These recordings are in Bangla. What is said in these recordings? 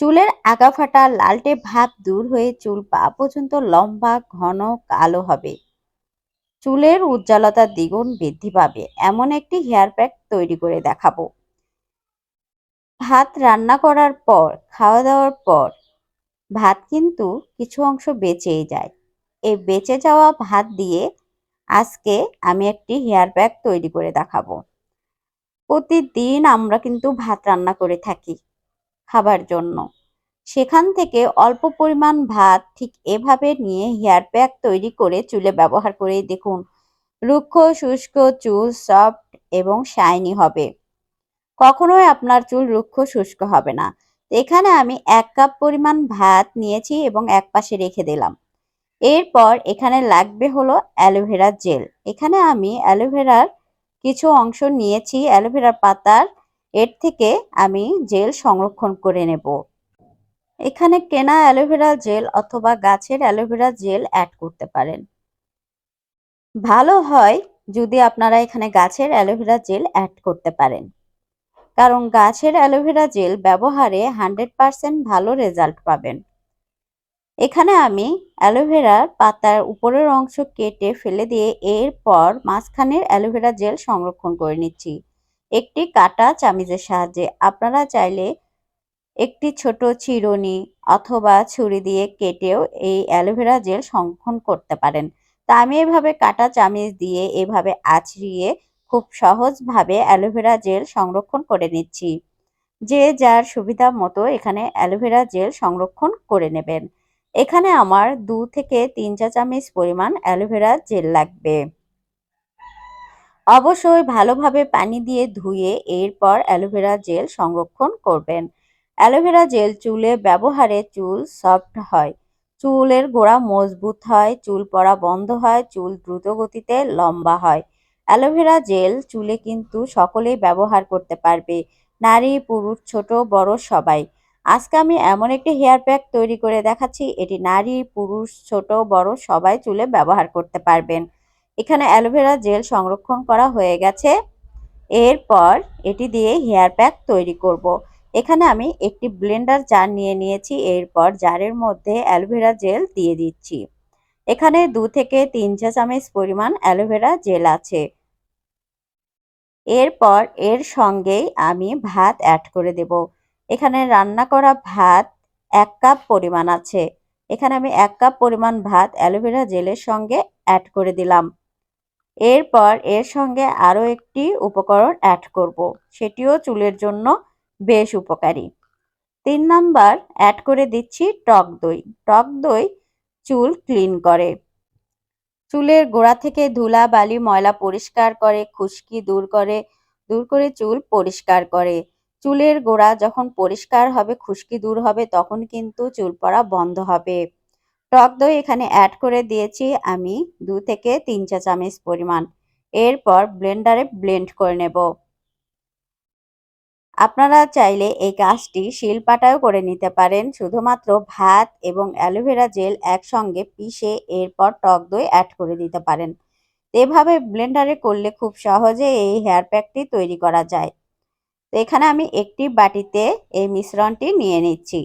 চুলের আগাফাটা লালটে ভাব দূর হয়ে চুল পা পর্যন্ত লম্বা, ঘন, কালো হবে। চুলের উজ্জ্বলতা দ্বিগুণ বৃদ্ধি পাবে। এমন একটি হেয়ার প্যাক তৈরি করে দেখাবো। ভাত রান্না করার পর, খাওয়া দাওয়ার পর, ভাত কিন্তু কিছু অংশ বেঁচেই যায়। এই বেঁচে যাওয়া ভাত দিয়ে আজকে আমি একটি হেয়ার প্যাক তৈরি করে দেখাবো। প্রতিদিন আমরা কিন্তু ভাত রান্না করে থাকি। খাবার জন্য। সেখান থেকে অল্প পরিমাণ ভাত ঠিক এভাবে নিয়ে হেয়ার প্যাক তৈরি করে চুলে ব্যবহার করে দেখুন। রুক্ষ, শুষ্ক, চুল সফট এবং শাইনি হবে। কখনোই আপনার চুল রুক্ষ, শুষ্ক হবে না। এখানে আমি এক কাপ পরিমাণ ভাত নিয়েছি এবং এক পাশে রেখে দিলাম। এরপর এখানে লাগবে হলো অ্যালোভেরা জেল। এখানে আমি অ্যালোভেরার কিছু অংশ নিয়েছি। অ্যালোভেরার পাতার এর থেকে আমি জেল সংরক্ষণ করে নেব। এখানে কেনা অ্যালোভেরা জেল অথবা গাছের অ্যালোভেরা জেল অ্যাড করতে পারেন। ভালো হয় যদি আপনারা এখানে গাছের অ্যালোভেরা জেল অ্যাড করতে পারেন। কারণ গাছের অ্যালোভেরা জেল ব্যবহারে হান্ড্রেড পারসেন্ট ভালো রেজাল্ট পাবেন। এখানে আমি অ্যালোভেরার পাতার উপরের অংশ কেটে ফেলে দিয়ে এরপর মাঝখানের অ্যালোভেরা জেল সংরক্ষণ করে নিচ্ছি। একটি কাটা চামিজের সাহায্যে। আপনারা চাইলে একটি ছোট চিরুনি অথবা ছুরি দিয়ে কেটেও এই অ্যালোভেরা জেল সংরক্ষণ করতে পারেন। তা আমি এভাবে কাটা চামিচ দিয়ে এভাবে আছড়িয়ে খুব সহজভাবে অ্যালোভেরা জেল সংরক্ষণ করে নিচ্ছি। যে যার সুবিধা মতো এখানে অ্যালোভেরা জেল সংরক্ষণ করে নেবেন। এখানে আমার দু থেকে তিন চা চামচ পরিমাণ অ্যালোভেরা জেল লাগবে। অবশ্যই ভালোভাবে পানি দিয়ে ধুয়ে এরপর অ্যালোভেরা জেল সংরক্ষণ করবেন। অ্যালোভেরা জেল চুলে ব্যবহারে চুল সফট হয়। চুলের গোড়া মজবুত হয়, চুল পড়া বন্ধ হয়, চুল দ্রুত গতিতে লম্বা হয়। অ্যালোভেরা জেল চুলে কিন্তু সকলেই ব্যবহার করতে পারবে, নারী, পুরুষ, ছোট, বড়, সবাই। আজকে আমি এমন একটি হেয়ার প্যাক তৈরি করে দেখাচ্ছি, এটি নারী, পুরুষ, ছোট, বড় সবাই চুলে ব্যবহার করতে পারবেন। এখানে অ্যালোভেরা জেল সংরক্ষণ করা হয়ে গেছে। এরপর এটি দিয়ে হেয়ার প্যাক তৈরি করব। এখানে আমি একটি ব্লেন্ডার জার নিয়ে নিয়েছি। এরপর জারের মধ্যে অ্যালোভেরা জেল দিয়ে দিচ্ছি। এখানে দু থেকে তিন চা চামচ পরিমাণ অ্যালোভেরা জেল আছে। এরপর এর সঙ্গেই আমি ভাত অ্যাড করে দেব। এখানে রান্না করা ভাত এক কাপ পরিমাণ আছে। এখানে আমি এক কাপ পরিমাণ ভাত অ্যালোভেরা জেলের সঙ্গে অ্যাড করে দিলাম। এরপর এর সঙ্গে আরও একটি উপকরণ অ্যাড করব। সেটিও চুলের জন্য বেশ উপকারী। তিন নাম্বার অ্যাড করে দিচ্ছি টক দই। টক দই চুল ক্লিন করে। চুলের গোড়া থেকে ধুলা, বালি, ময়লা পরিষ্কার করে, খুশকি দূর করে দূর করে চুল পরিষ্কার করে। চুলের গোড়া যখন পরিষ্কার হবে, খুশকি দূর হবে, তখন কিন্তু চুল পড়া বন্ধ হবে। টক দই এখানে অ্যাড করে দিয়েছি আমি দু থেকে তিন চা চামচ পরিমাণ। এরপর ব্লেন্ডারে ব্লেন্ড করে নেব। আপনারা চাইলে এই কাজটি শিলপাটাও করে নিতে পারেন। শুধুমাত্র ভাত এবং অ্যালোভেরা জেল একসঙ্গে পিষে এরপর টক দই অ্যাড করে দিতে পারেন। এভাবে ব্লেন্ডারে করলে খুব সহজে এই হেয়ার প্যাকটি তৈরি করা যায়। তো এখানে আমি একটি বাটিতে এই মিশ্রণটি নিয়ে নিচ্ছি।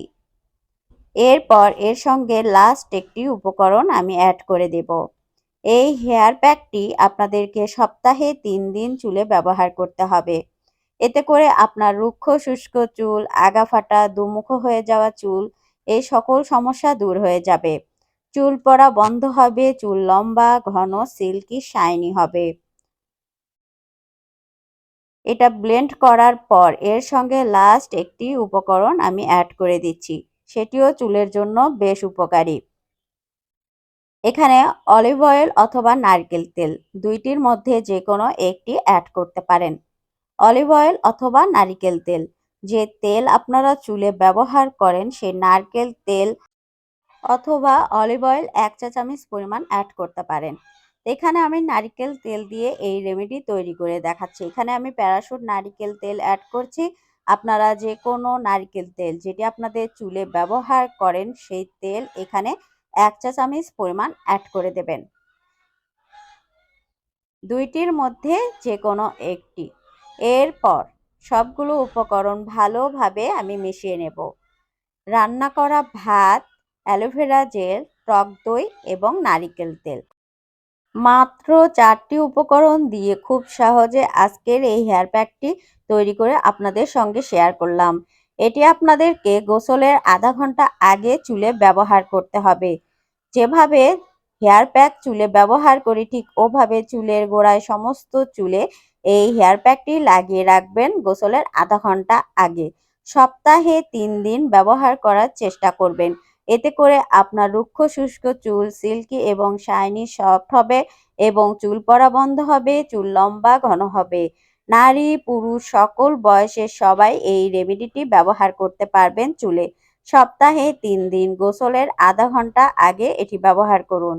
এরপর এর সঙ্গে লাস্ট একটি উপকরণ আমি অ্যাড করে দেব। এই হেয়ার প্যাকটি আপনাদেরকে সপ্তাহে তিন দিন চুলে ব্যবহার করতে হবে। এতে করে আপনার রুক্ষ, শুষ্ক চুল আগা ফাটা দুমুখ হয়ে যাওয়া চুল, এই সকল সমস্যা দূর হয়ে যাবে। চুল পড়া বন্ধ হবে, চুল লম্বা, ঘন সিল্কি শাইনি হবে। এটা ব্লেন্ড করার পর এর সঙ্গে লাস্ট একটি উপকরণ আমি অ্যাড করে দিচ্ছি। সেটিও চুলের জন্য বেশ উপকারী। এখানে অলিভ অয়েল অথবা নারকেল তেল দুইটির মধ্যে যে কোনো একটি অ্যাড করতে পারেন। অলিভ অয়েল অথবা নারিকেল তেল, যে তেল আপনারা চুলে ব্যবহার করেন সেই নারকেল তেল অথবা অলিভ অয়েল এক চা চামচ পরিমাণ অ্যাড করতে পারেন। এখানে আমি নারিকেল তেল দিয়ে এই রেমেডি তৈরি করে দেখাচ্ছি। এখানে আমি প্যারাশুট নারিকেল তেল অ্যাড করছি। আপনারা যে কোনো নারকেল তেল যেটি আপনাদের চুলে ব্যবহার করেন, সেই তেল এখানে এক চা চামচ পরিমাণ অ্যাড করে দেবেন। দুইটির মধ্যে যে কোনো একটি। এরপর সবগুলো উপকরণ ভালোভাবে আমি মিশিয়ে নেব। রান্না করা ভাত, অ্যালোভেরা জেল, টক দই এবং নারিকেল তেল। মাত্র চারটি উপকরণ দিয়ে খুব সহজে আজকের এই হেয়ার প্যাকটি তৈরি করে আপনাদের সঙ্গে শেয়ার করলাম। এটি আপনাদেরকে গোসলের আধা ঘণ্টা আগে চুলে ব্যবহার করতে হবে। যেভাবে হেয়ার প্যাক চুলে ব্যবহার করি, ঠিক ওভাবে চুলের গোড়ায় সমস্ত চুলে এই হেয়ার প্যাকটি লাগিয়ে রাখবেন গোসলের আধা ঘণ্টা আগে। সপ্তাহে তিন দিন ব্যবহার করার চেষ্টা করবেন। এতে করে আপনার রুক্ষ, শুষ্ক চুল সিল্কি এবং শাইনি সফট হবে এবং চুল পড়া বন্ধ হবে, চুল লম্বা, ঘন হবে। নারী, পুরুষ, সকল বয়সের সবাই এই রেমেডিটি ব্যবহার করতে পারবেন চুলে। সপ্তাহে তিন দিন গোসলের আধা ঘণ্টা আগে এটি ব্যবহার করুন।